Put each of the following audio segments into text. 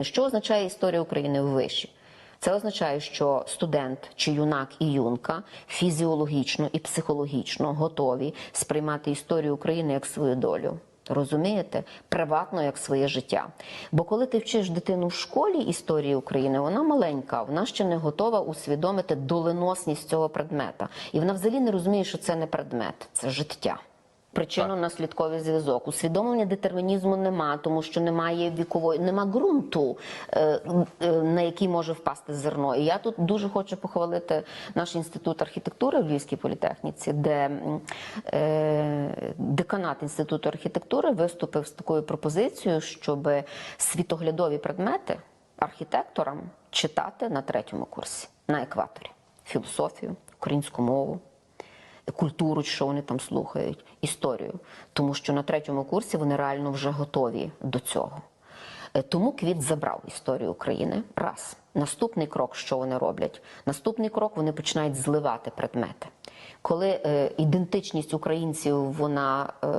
Що означає історія України в виші? Це означає, що студент чи юнак і юнка фізіологічно і психологічно готові сприймати історію України як свою долю. Розумієте, приватно як своє життя. Бо коли ти вчиш дитину в школі історії України, вона маленька, вона ще не готова усвідомити доленосність цього предмета. І вона взагалі не розуміє, що це не предмет, це життя. Причинно-наслідковий зв'язок. Усвідомлення детермінізму нема, тому що немає вікової, нема ґрунту, е, е, на який може впасти зерно. І я тут дуже хочу похвалити наш інститут архітектури в Львівській політехніці, де е, деканат інституту архітектури виступив з такою пропозицією, щоб світоглядові предмети архітекторам читати на третьому курсі на екваторі філософію, українську мову культуру, що вони там слухають, історію. Тому що на третьому курсі вони реально вже готові до цього. Е, Тому Квіт забрав історію України. Раз. Наступний крок, що вони роблять? Наступний крок вони починають зливати предмети. Коли е, ідентичність українців, вона ем,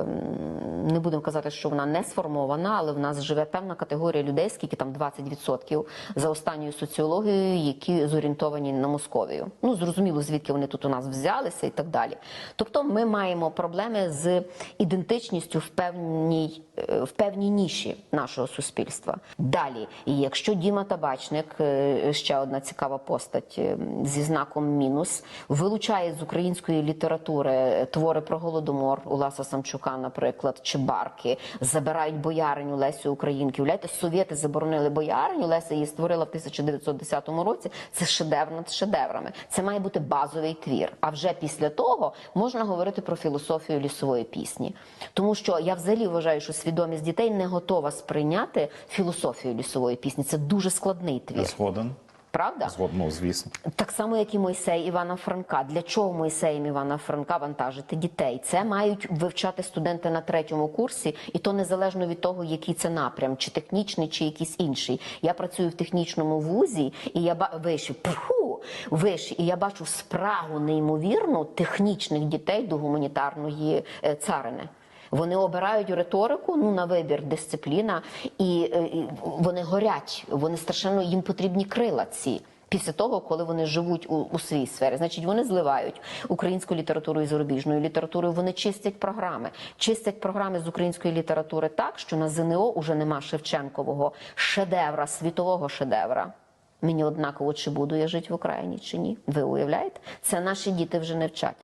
не будемо казати, що вона не сформована, але в нас живе певна категорія людей, скільки там 20% за останньою соціологією, які зорієнтовані на Московію. Ну зрозуміло, звідки вони тут у нас взялися і так далі. Тобто, ми маємо проблеми з ідентичністю в певній е, в певній ніші нашого суспільства. Далі, і якщо Діма Табачник, е, ще одна цікава постать е, зі знаком мінус, вилучає з української літератури твори про голодомор Уласа Самчука, наприклад, чи барки, забирають бояриню Лесю Українки. Уявляєте, совєти заборонили бояриню. Леся її створила в 1910 році. Це шедевр над шедеврами. Це має бути базовий твір. А вже після того можна говорити про філософію лісової пісні, тому що я взагалі вважаю, що свідомість дітей не готова сприйняти філософію лісової пісні. Це дуже складний твір. згоден. Правда? Згоден, ну, звісно. Так само, як і Мойсей Івана Франка. Для чого Мойсеєм Івана Франка вантажити дітей? Це мають вивчати студенти на третьому курсі, і то незалежно від того, який це напрям, чи технічний, чи якийсь інший. Я працюю в технічному вузі, і я ба- виші, пфу, виші, і я бачу спрагу неймовірну технічних дітей до гуманітарної е, царини. Вони обирають риторику, ну на вибір дисципліна, і, е, і вони горять. Вони страшенно їм потрібні крила ці. Після того, коли вони живуть у, у своїй сфері, значить вони зливають українську літературу із зарубіжною літературою. Вони чистять програми, чистять програми з української літератури так, що на ЗНО уже нема Шевченкового шедевра, світового шедевра. Мені однаково, чи буду я жити в Україні, чи ні. Ви уявляєте? Це наші діти вже не вчать.